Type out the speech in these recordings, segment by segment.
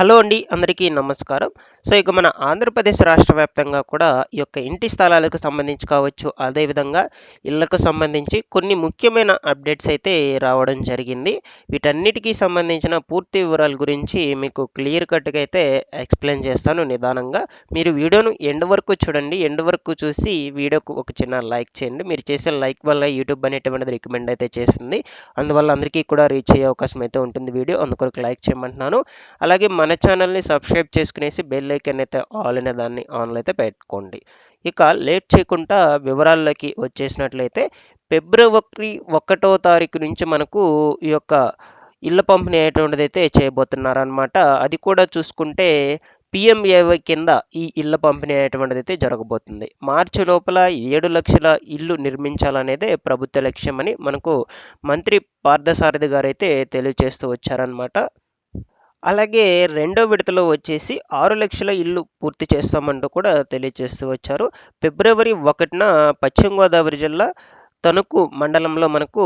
Hello అండి అందరికీ నమస్కారం. సో ఇక మన ఆంధ్రప్రదేశ్ రాష్ట్ర వ్యాప్తంగా కూడా ఈ యొక్క ఇంటి స్థలాలకు సంబంధించి కావచ్చు అదేవిధంగా ఇళ్ళకు సంబంధించి కొన్ని ముఖ్యమైన అప్డేట్స్ అయితే రావడం జరిగింది. వీటన్నిటికీ సంబంధించిన పూర్తి వివరాల గురించి మీకు క్లియర్ కట్గా అయితే ఎక్స్ప్లెయిన్ చేస్తాను నిదానంగా. మీరు వీడియోను ఎండ్ వరకు చూడండి ఎండ్ వరకు చూసి వీడియోకు ఒక చిన్న లైక్ చేయండి. మీరు చేసే లైక్ వల్ల యూట్యూబ్ అనేటువంటిది రికమెండ్ అయితే చేస్తుంది. అందువల్ల అందరికీ కూడా రీచ్ అయ్యే అవకాశం అయితే ఉంటుంది వీడియో. అందుకొరకు లైక్ చేయమంటున్నాను. అలాగే మన ఛానల్ని సబ్స్క్రైబ్ చేసుకునేసి బెల్ ఐకన్ అయితే ఆల్ అనే దాన్ని ఆన్లో అయితే పెట్టుకోండి. ఇక లేట్ చేయకుండా వివరాల్లోకి వచ్చేసినట్లయితే ఫిబ్రవరి ఒకటో తారీఖు నుంచి మనకు ఈ యొక్క ఇళ్ళ పంపిణీ అయ్యేటువంటిది అయితే చేయబోతున్నారనమాట అది కూడా చూసుకుంటే పిఎంఏవై కింద ఈ ఇళ్ళ పంపిణీ అనేటువంటిది అయితే జరగబోతుంది. మార్చి లోపల ఏడు లక్షల ఇల్లు నిర్మించాలనేదే ప్రభుత్వ లక్ష్యం అని మనకు మంత్రి పార్థసారథి గారు అయితే తెలియజేస్తూ వచ్చారనమాట అలాగే రెండో విడతలో వచ్చేసి ఆరు లక్షల ఇల్లు పూర్తి చేస్తామంటూ కూడా తెలియజేస్తూ వచ్చారు. ఫిబ్రవరి ఒకటిన పశ్చిమ గోదావరి జిల్లా తణుకు మండలంలో మనకు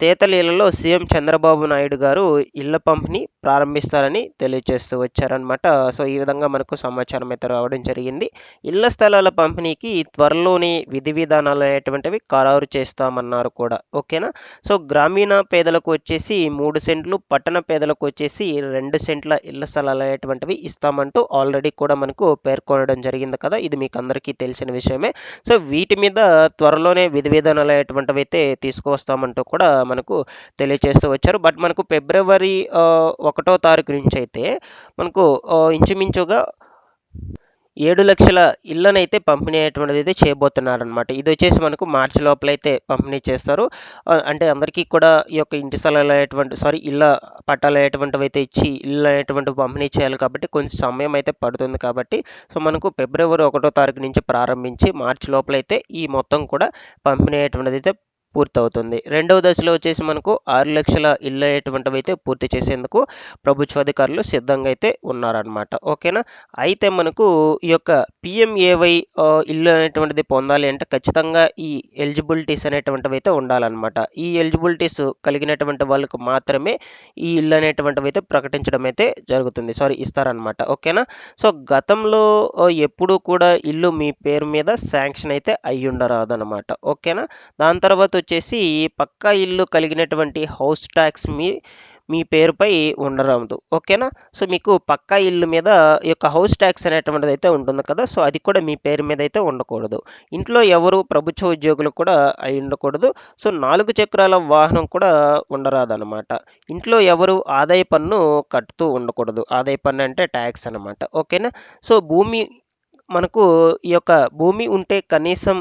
తేతలీలలో సీఎం చంద్రబాబు నాయుడు గారు ఇళ్ళ పంపిణీ ప్రారంభిస్తారని తెలియజేస్తూ వచ్చారనమాట సో ఈ విధంగా మనకు సమాచారం అయితే రావడం జరిగింది. ఇళ్ళ స్థలాల పంపిణీకి త్వరలోనే విధి విధానాలు అనేటువంటివి ఖరారు చేస్తామన్నారు కూడా. ఓకేనా? సో గ్రామీణ పేదలకు వచ్చేసి మూడు సెంట్లు పట్టణ పేదలకు వచ్చేసి రెండు సెంట్ల ఇళ్ళ స్థలాలు అనేటువంటివి ఇస్తామంటూ ఆల్రెడీ కూడా మనకు పేర్కొనడం జరిగింది కదా. ఇది మీకు అందరికీ తెలిసిన విషయమే. సో వీటి మీద త్వరలోనే విధి విధానాలు అనేటువంటివి అయితే తీసుకువస్తామంటూ కూడా మనకు తెలియజేస్తూ వచ్చారు. బట్ మనకు ఫిబ్రవరి ఒకటో తారీఖు నుంచి అయితే మనకు ఇంచుమించుగా ఏడు లక్షల ఇళ్ళనైతే పంపిణీ అయ్యేటువంటిది అయితే చేయబోతున్నారనమాట ఇది వచ్చేసి మనకు మార్చి లోపలైతే పంపిణీ చేస్తారు. అంటే అందరికీ కూడా ఈ యొక్క ఇంటి స్థలాలు అయ్యేటువంటి సారీ ఇళ్ళ పట్టాలు అయ్యేటువంటివి అయితే ఇచ్చి ఇల్లు అనేటువంటి పంపిణీ చేయాలి కాబట్టి కొంచెం సమయం అయితే పడుతుంది కాబట్టి సో మనకు ఫిబ్రవరి ఒకటో తారీఖు నుంచి ప్రారంభించి మార్చి లోపలైతే ఈ మొత్తం కూడా పంపిణీ అయ్యేటువంటిది అయితే పూర్తవుతుంది. రెండవ దశలో వచ్చేసి మనకు ఆరు లక్షల ఇళ్ళు అయ్యేటువంటివి అయితే పూర్తి చేసేందుకు ప్రభుత్వ అధికారులు సిద్ధంగా అయితే ఉన్నారనమాట ఓకేనా? అయితే మనకు ఈ యొక్క పిఎంఏవై ఇల్లు అనేటువంటిది పొందాలి అంటే ఖచ్చితంగా ఈ ఎలిజిబిలిటీస్ అనేటువంటివి అయితే ఉండాలన్నమాట. ఈ ఎలిజిబిలిటీస్ కలిగినటువంటి వాళ్ళకు మాత్రమే ఈ ఇల్లు అనేటువంటివి అయితే ప్రకటించడం అయితే జరుగుతుంది. సారీ ఇస్తారనమాట ఓకేనా? సో గతంలో ఎప్పుడూ కూడా ఇల్లు మీ పేరు మీద శాంక్షన్ అయితే అయ్యి ఉండరాదనమాట ఓకేనా? దాని తర్వాత వచ్చేసి పక్కా ఇల్లు కలిగినటువంటి హౌస్ ట్యాక్స్ మీ మీ పేరుపై ఉండరాదు. ఓకేనా? సో మీకు పక్కా ఇల్లు మీద యొక్క హౌస్ ట్యాక్స్ అనేటువంటిది అయితే ఉంటుంది కదా సో అది కూడా మీ పేరు మీద అయితే ఉండకూడదు. ఇంట్లో ఎవరు ప్రభుత్వ ఉద్యోగులు కూడా అయి ఉండకూడదు. సో నాలుగు చక్రాల వాహనం కూడా ఉండరాదనమాట ఇంట్లో ఎవరు ఆదాయ పన్ను కట్టుతూ ఉండకూడదు. ఆదాయ పన్ను అంటే ట్యాక్స్ అనమాట ఓకేనా? సో భూమి మనకు ఈ యొక్క భూమి ఉంటే కనీసం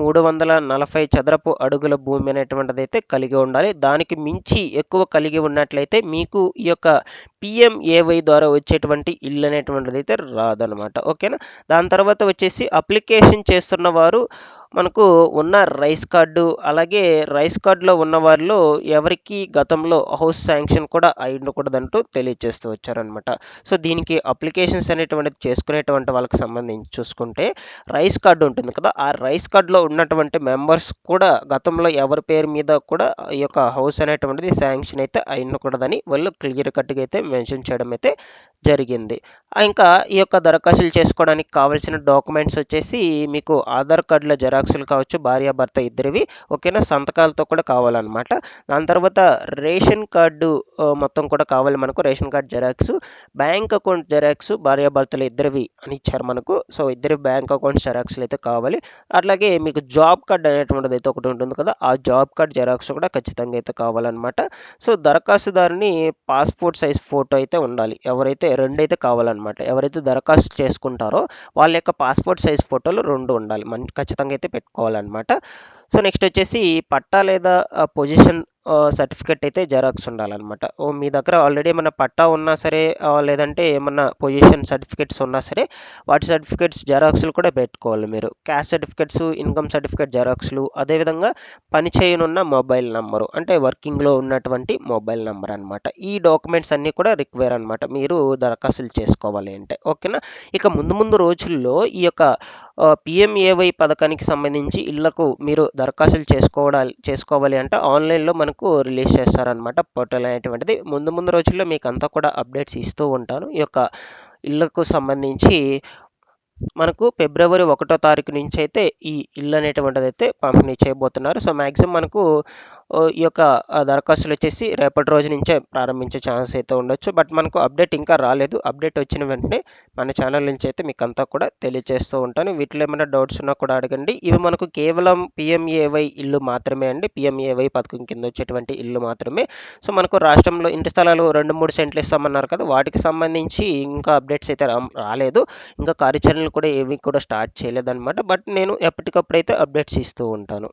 మూడు వందల నలభై చదరపు అడుగుల భూమి అనేటువంటిది అయితే కలిగి ఉండాలి. దానికి మించి ఎక్కువ కలిగి ఉన్నట్లయితే మీకు ఈ యొక్క పిఎంఏవై ద్వారా వచ్చేటువంటి ఇల్లు అనేటువంటిది అయితే రాదనమాట. ఓకేనా? దాని తర్వాత వచ్చేసి అప్లికేషన్ చేస్తున్న వారు మనకు ఉన్న రైస్ కార్డు అలాగే రైస్ కార్డులో ఉన్న వారిలో ఎవరికి గతంలో హౌస్ శాంక్షన్ కూడా అయి ఉండకూడదంటూ తెలియజేస్తూ వచ్చారనమాట సో దీనికి అప్లికేషన్స్ అనేటువంటిది చేసుకునేటువంటి వాళ్ళకి సంబంధించి చూసుకుంటే రైస్ కార్డు ఉంటుంది కదా ఆ రైస్ కార్డులో ఉన్నటువంటి మెంబర్స్ కూడా గతంలో ఎవరి పేరు మీద కూడా ఈ యొక్క హౌస్ అనేటువంటిది శాంక్షన్ అయితే అయి ఉండకూడదని వాళ్ళు క్లియర్ కట్గా అయితే మెన్షన్ చేయడం అయితే జరిగింది. ఇంకా ఈ యొక్క దరఖాస్తులు చేసుకోవడానికి కావాల్సిన డాక్యుమెంట్స్ వచ్చేసి మీకు ఆధార్ కార్డుల జెరాక్సులు కావచ్చు భార్యాభర్త ఇద్దరివి ఓకేనా? సంతకాలతో కూడా కావాలన్నమాట. దాని తర్వాత రేషన్ కార్డు మొత్తం కూడా కావాలి మనకు. Ration card xerox bank account xerox భార్యాభర్తలు ఇద్దరివి అని ఇచ్చారు మనకు. సో ఇద్దరి బ్యాంక్ అకౌంట్ జెరాక్స్లు అయితే కావాలి. అట్లాగే మీకు జాబ్ కార్డ్ అనేటువంటిది అయితే ఒకటి ఉంటుంది కదా ఆ జాబ్ కార్డ్ జెరాక్స్ కూడా ఖచ్చితంగా అయితే కావాలన్నమాట. సో దరఖాస్తుదారుని పాస్పోర్ట్ సైజ్ ఫోటో అయితే ఉండాలి. ఎవరైతే రెండు అయితే కావాలన్నమాట. ఎవరైతే దరఖాస్తు చేసుకుంటారో వాళ్ళ యొక్క పాస్పోర్ట్ సైజ్ ఫోటోలు రెండు ఉండాలి. మన ఖచ్చితంగా అయితే పెట్టుకోవాలన్నమాట. సో నెక్స్ట్ వచ్చేసి పట్టా లేదా పొజిషన్ సర్టిఫికెట్ అయితే జెరాక్స్ ఉండాలన్నమాట. ఓ మీ దగ్గర ఆల్రెడీ ఏమైనా పట్టా ఉన్నా సరే లేదంటే ఏమన్నా పొజిషన్ సర్టిఫికెట్స్ ఉన్నా సరే వాటి సర్టిఫికెట్స్ జెరాక్స్లు కూడా పెట్టుకోవాలి మీరు. క్యాష్ సర్టిఫికెట్స్ ఇన్కమ్ సర్టిఫికెట్ జెరాక్స్లు అదేవిధంగా పని చేయనున్న మొబైల్ నెంబరు అంటే వర్కింగ్లో ఉన్నటువంటి మొబైల్ నెంబర్ అనమాట ఈ డాక్యుమెంట్స్ అన్నీ కూడా రిక్వైర్ అనమాట మీరు దరఖాస్తులు చేసుకోవాలి అంటే. ఓకేనా ఇక ముందు ముందు రోజుల్లో ఈ యొక్క పిఎంఏవై పథకానికి సంబంధించి ఇళ్ళకు మీరు దరఖాస్తులు చేసుకోవాలి చేసుకోవాలి అంటే ఆన్లైన్లో మనకు వరకు రిలీజ్ చేస్తారనమాట పోర్టల్ అనేటువంటిది. ముందు ముందు రోజుల్లో మీకు అంతా కూడా అప్డేట్స్ ఇస్తూ ఉంటాను. ఈ యొక్క ఇళ్ళకు సంబంధించి మనకు ఫిబ్రవరి ఒకటో తారీఖు నుంచి అయితే ఈ ఇల్లు అనేటువంటిది అయితే పంపిణీ చేయబోతున్నారు. సో మ్యాక్సిమం మనకు ఈ యొక్క దరఖాస్తులు వచ్చేసి రేపటి రోజు నుంచే ప్రారంభించే ఛాన్స్ అయితే ఉండొచ్చు. బట్ మనకు అప్డేట్ ఇంకా రాలేదు. అప్డేట్ వచ్చిన వెంటనే మన ఛానల్ నుంచి అయితే మీకు అంతా కూడా తెలియజేస్తూ ఉంటాను. వీటిలో ఏమైనా డౌట్స్ ఉన్నా కూడా అడగండి. ఇవి మనకు కేవలం పిఎంఏవై ఇల్లు మాత్రమే అండి. పిఎంఏవై పథకం కింద వచ్చేటువంటి ఇల్లు మాత్రమే. సో మనకు రాష్ట్రంలో ఇంటి స్థలాలు రెండు మూడు సెంట్లు ఇస్తామన్నారు కదా వాటికి సంబంధించి ఇంకా అప్డేట్స్ అయితే రా- రాలేదు. ఇంకా కార్యాచరణలు కూడా ఏవి కూడా స్టార్ట్ చేయలేదన్నమాట. బట్ నేను ఎప్పటికప్పుడు అయితే అప్డేట్స్ ఇస్తూ ఉంటాను.